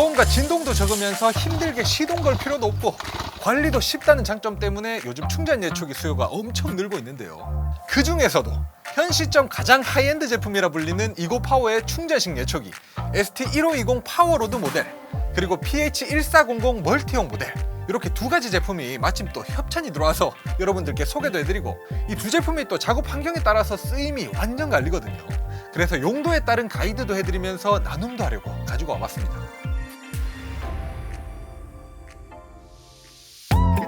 소음과 진동도 적으면서 힘들게 시동 걸 필요도 없고 관리도 쉽다는 장점 때문에 요즘 충전 예초기 수요가 엄청 늘고 있는데요. 그 중에서도 현 시점 가장 하이엔드 제품이라 불리는 이고 파워의 충전식 예초기 ST1520 파워로드 모델 그리고 PH1400 멀티용 모델 이렇게 두 가지 제품이 마침 또 협찬이 들어와서 여러분들께 소개도 해드리고 이 두 제품이 또 작업 환경에 따라서 쓰임이 완전 갈리거든요. 그래서 용도에 따른 가이드도 해드리면서 나눔도 하려고 가지고 와봤습니다.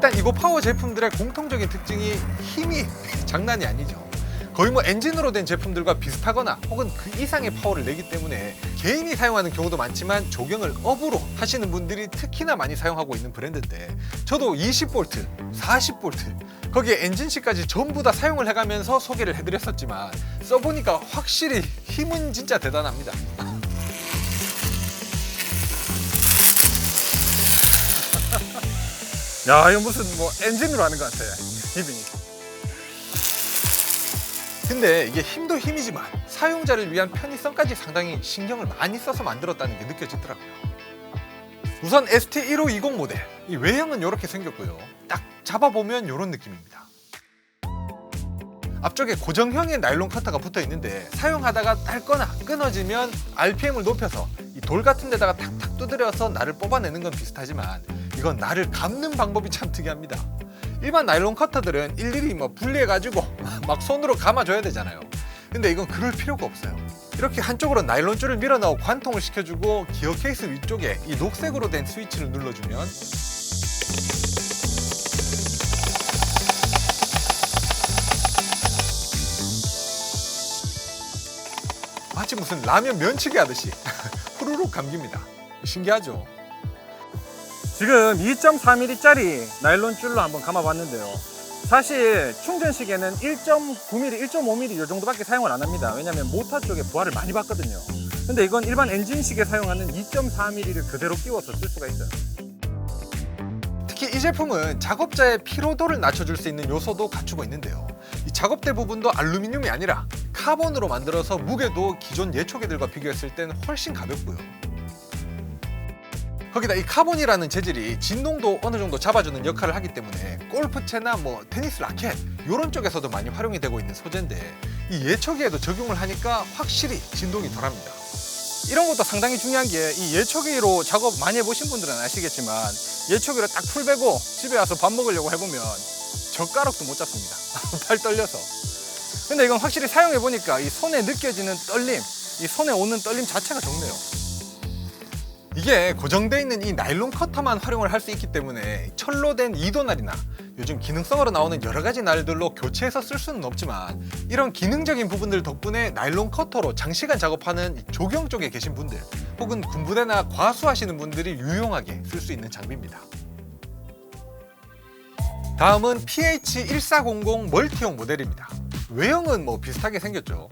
일단 이거 파워 제품들의 공통적인 특징이 힘이 장난이 아니죠. 거의 뭐 엔진으로 된 제품들과 비슷하거나 혹은 그 이상의 파워를 내기 때문에 개인이 사용하는 경우도 많지만 조경을 업으로 하시는 분들이 특히나 많이 사용하고 있는 브랜드인데 저도 20V, 40V 거기에 엔진식까지 전부 다 사용을 해가면서 소개를 해드렸었지만 써보니까 확실히 힘은 진짜 대단합니다. 야 이거 무슨 뭐 엔진으로 하는 것 같아 힘이 근데 이게 힘도 힘이지만 사용자를 위한 편의성까지 상당히 신경을 많이 써서 만들었다는 게 느껴지더라고요. 우선 ST1520 모델 이 외형은 이렇게 생겼고요. 딱 잡아보면 이런 느낌입니다. 앞쪽에 고정형의 나일론 커터가 붙어 있는데 사용하다가 딸거나 끊어지면 RPM을 높여서 이 돌 같은 데다가 탁탁 두드려서 날을 뽑아내는 건 비슷하지만 이건 날을 감는 방법이 참 특이합니다. 일반 나일론 커터들은 일일이 뭐 분리해가지고 막 손으로 감아줘야 되잖아요. 근데 이건 그럴 필요가 없어요. 이렇게 한쪽으로 나일론 줄을 밀어넣어 관통을 시켜주고 기어 케이스 위쪽에 이 녹색으로 된 스위치를 눌러주면 마치 무슨 라면 면치기 하듯이 후루룩 감깁니다. 신기하죠? 지금 2.4mm짜리 나일론 줄로 한번 감아봤는데요 사실 충전식에는 1.9mm, 1.5mm 이 정도밖에 사용을 안 합니다 왜냐면 모터 쪽에 부하를 많이 받거든요 근데 이건 일반 엔진식에 사용하는 2.4mm를 그대로 끼워서 쓸 수가 있어요 특히 이 제품은 작업자의 피로도를 낮춰줄 수 있는 요소도 갖추고 있는데요. 이 작업대 부분도 알루미늄이 아니라 카본으로 만들어서 무게도 기존 예초기들과 비교했을 땐 훨씬 가볍고요. 거기다 이 카본이라는 재질이 진동도 어느 정도 잡아주는 역할을 하기 때문에 골프채나 뭐 테니스 라켓 이런 쪽에서도 많이 활용이 되고 있는 소재인데 이 예초기에도 적용을 하니까 확실히 진동이 덜합니다. 이런 것도 상당히 중요한 게 이 예초기로 작업 많이 해보신 분들은 아시겠지만 예초기로 딱 풀 베고 집에 와서 밥 먹으려고 해보면 젓가락도 못 잡습니다. 팔 떨려서. 근데 이건 확실히 사용해 보니까 이 손에 느껴지는 떨림, 이 손에 오는 떨림 자체가 적네요. 이게 고정되어 있는 이 나일론 커터만 활용을 할 수 있기 때문에 철로 된 이도날이나 요즘 기능성으로 나오는 여러 가지 날들로 교체해서 쓸 수는 없지만 이런 기능적인 부분들 덕분에 나일론 커터로 장시간 작업하는 이 조경 쪽에 계신 분들 혹은 군부대나 과수하시는 분들이 유용하게 쓸 수 있는 장비입니다. 다음은 PH1400 멀티용 모델입니다. 외형은 뭐 비슷하게 생겼죠.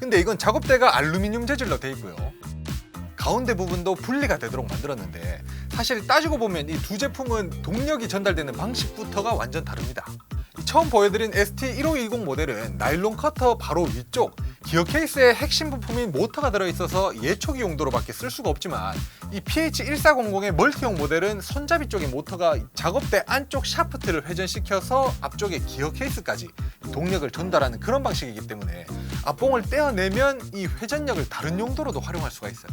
근데 이건 작업대가 알루미늄 재질로 돼 있고요. 가운데 부분도 분리가 되도록 만들었는데 사실 따지고 보면 이 두 제품은 동력이 전달되는 방식부터가 완전 다릅니다. 이 처음 보여드린 ST1520 모델은 나일론 커터 바로 위쪽 기어 케이스에 핵심 부품인 모터가 들어있어서 예초기 용도로밖에 쓸 수가 없지만 이 PH1400의 멀티용 모델은 손잡이 쪽에 모터가 작업대 안쪽 샤프트를 회전시켜서 앞쪽에 기어 케이스까지 동력을 전달하는 그런 방식이기 때문에 앞봉을 떼어내면 이 회전력을 다른 용도로도 활용할 수가 있어요.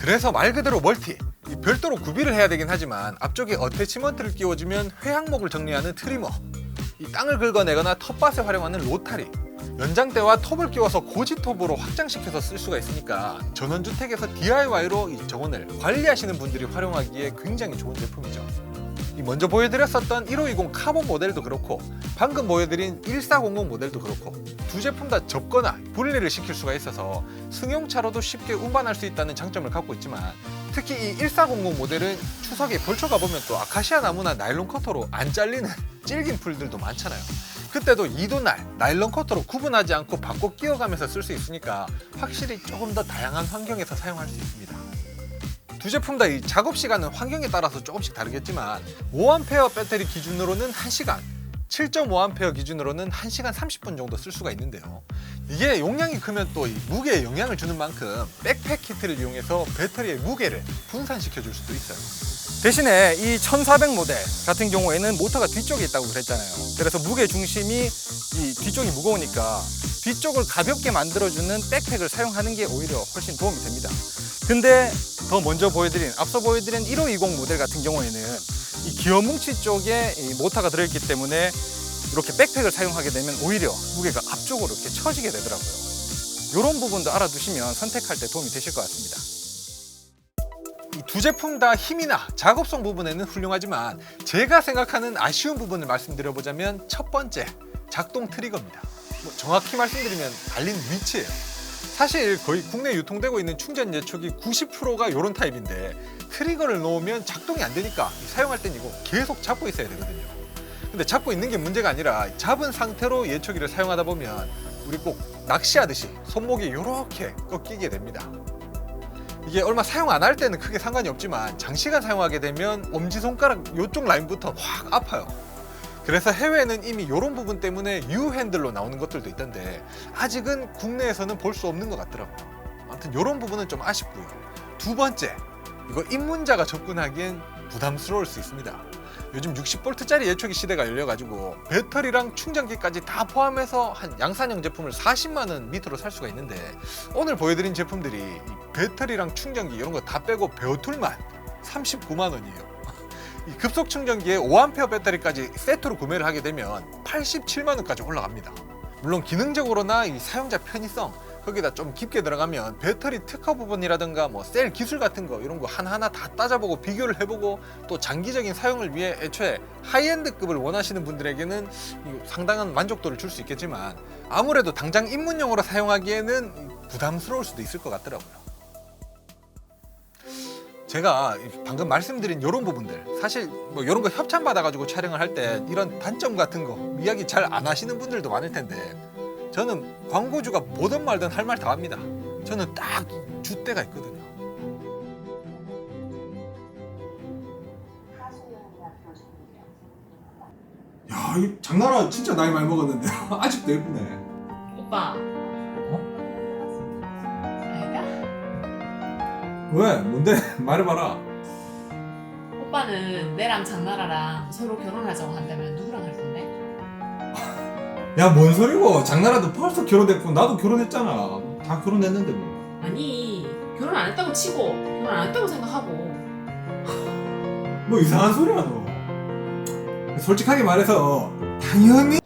그래서 말 그대로 멀티 이 별도로 구비를 해야 되긴 하지만 앞쪽에 어태치먼트를 끼워주면 회항목을 정리하는 트리머 이 땅을 긁어내거나 텃밭에 활용하는 로타리 연장대와 톱을 끼워서 고지톱으로 확장시켜서 쓸 수가 있으니까 전원주택에서 DIY로 이 정원을 관리하시는 분들이 활용하기에 굉장히 좋은 제품이죠. 이 먼저 보여드렸었던 1520 카본 모델도 그렇고 방금 보여드린 1400 모델도 그렇고 두 제품 다 접거나 분리를 시킬 수가 있어서 승용차로도 쉽게 운반할 수 있다는 장점을 갖고 있지만 특히 이 1400 모델은 추석에 벌초 가보면 또 아카시아 나무나 나일론 커터로 안 잘리는 질긴 풀들도 많잖아요. 그때도 이도날, 나일론 커터로 구분하지 않고 바꿔 끼워가면서 쓸 수 있으니까 확실히 조금 더 다양한 환경에서 사용할 수 있습니다. 두 제품 다 이 작업 시간은 환경에 따라서 조금씩 다르겠지만 5A 배터리 기준으로는 1시간, 7.5A 기준으로는 1시간 30분 정도 쓸 수가 있는데요. 이게 용량이 크면 또이 무게에 영향을 주는 만큼 백팩 키트를 이용해서 배터리의 무게를 분산시켜 줄 수도 있어요. 대신에 이 1400 모델 같은 경우에는 모터가 뒤쪽에 있다고 그랬잖아요. 그래서 무게 중심이 이 뒤쪽이 무거우니까 뒤쪽을 가볍게 만들어주는 백팩을 사용하는 게 오히려 훨씬 도움이 됩니다. 근데 더 먼저 보여드린 앞서 보여드린 1520 모델 같은 경우에는 이 기어 뭉치 쪽에 이 모터가 들어있기 때문에 이렇게 백팩을 사용하게 되면 오히려 무게가 앞쪽으로 이렇게 처지게 되더라고요. 이런 부분도 알아두시면 선택할 때 도움이 되실 것 같습니다. 이두 제품 다 힘이나 작업성 부분에는 훌륭하지만 제가 생각하는 아쉬운 부분을 말씀드려보자면 첫 번째 작동 트리거입니다. 뭐 정확히 말씀드리면 달린 위치예요. 사실 거의 국내 유통되고 있는 충전 예촉이 90%가 이런 타입인데 트리거를 놓으면 작동이 안 되니까 사용할 땐 이거 계속 잡고 있어야 되거든요. 근데 잡고 있는 게 문제가 아니라 잡은 상태로 예초기를 사용하다 보면 우리 꼭 낚시하듯이 손목이 이렇게 꺾이게 됩니다. 이게 얼마 사용 안 할 때는 크게 상관이 없지만 장시간 사용하게 되면 엄지손가락 이쪽 라인부터 확 아파요. 그래서 해외에는 이미 이런 부분 때문에 U 핸들로 나오는 것들도 있던데 아직은 국내에서는 볼 수 없는 것 같더라고요. 아무튼 이런 부분은 좀 아쉽고요. 두 번째, 이거 입문자가 접근하기엔 부담스러울 수 있습니다. 요즘 60V짜리 예초기 시대가 열려가지고 배터리랑 충전기까지 다 포함해서 한 양산형 제품을 40만 원 밑으로 살 수가 있는데 오늘 보여드린 제품들이 이 배터리랑 충전기 이런 거 다 빼고 배어툴만 39만 원이에요. 이 급속 충전기에 5A 배터리까지 세트로 구매를 하게 되면 87만 원까지 올라갑니다. 물론 기능적으로나 이 사용자 편의성 거기다 좀 깊게 들어가면 배터리 특허 부분이라든가 뭐 셀 기술 같은 거 이런 거 하나하나 다 따져보고 비교를 해보고 또 장기적인 사용을 위해 애초에 하이엔드급을 원하시는 분들에게는 이 상당한 만족도를 줄 수 있겠지만 아무래도 당장 입문용으로 사용하기에는 부담스러울 수도 있을 것 같더라고요. 제가 방금 말씀드린 이런 부분들 사실 뭐 이런 거 협찬 받아가지고 촬영을 할 때 이런 단점 같은 거 이야기 잘 안 하시는 분들도 많을 텐데 저는 광고주가 뭐든 말든 할 말 다 합니다. 저는 딱 주대가 있거든요. 야, 이 장나라 진짜 나이 많이 먹었는데 아직도 예쁘네. 오빠. 어? 왜? 뭔데? 말해봐라. 오빠는 내랑 장나라랑 서로 결혼하자고 한다면 누구랑 할? 야, 뭔 소리고? 장나라도 벌써 결혼했고 나도 결혼했잖아. 다 결혼했는데 뭐. 아니 결혼 안 했다고 치고 결혼 안 했다고 생각하고 뭐 이상한 소리야 너. 솔직하게 말해서 당연히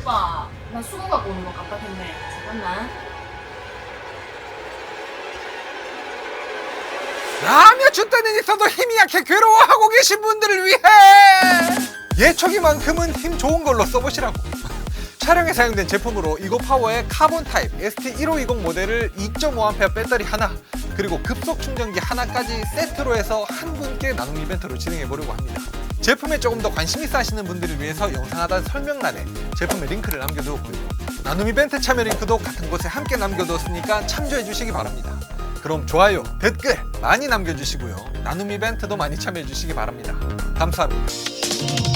오빠 나 수건 갖고 오는 거 깜빡했네 잠깐만 라며 준다는 있어도 힘이 약해 괴로워하고 계신 분들을 위해 예초기만큼은 힘 좋은 걸로 써보시라고. 촬영에 사용된 제품으로 이고 파워의 카본 타입 ST1520 모델을 2.5A 배터리 하나 그리고 급속 충전기 하나까지 세트로 해서 한 분께 나눔 이벤트를 진행해 보려고 합니다. 제품에 조금 더 관심 있어 하시는 분들을 위해서 영상 하단 설명란에 제품의 링크를 남겨두었고요. 나눔 이벤트 참여 링크도 같은 곳에 함께 남겨두었으니까 참조해 주시기 바랍니다 그럼 좋아요, 댓글 많이 남겨주시고요. 나눔 이벤트도 많이 참여해 주시기 바랍니다. 감사합니다.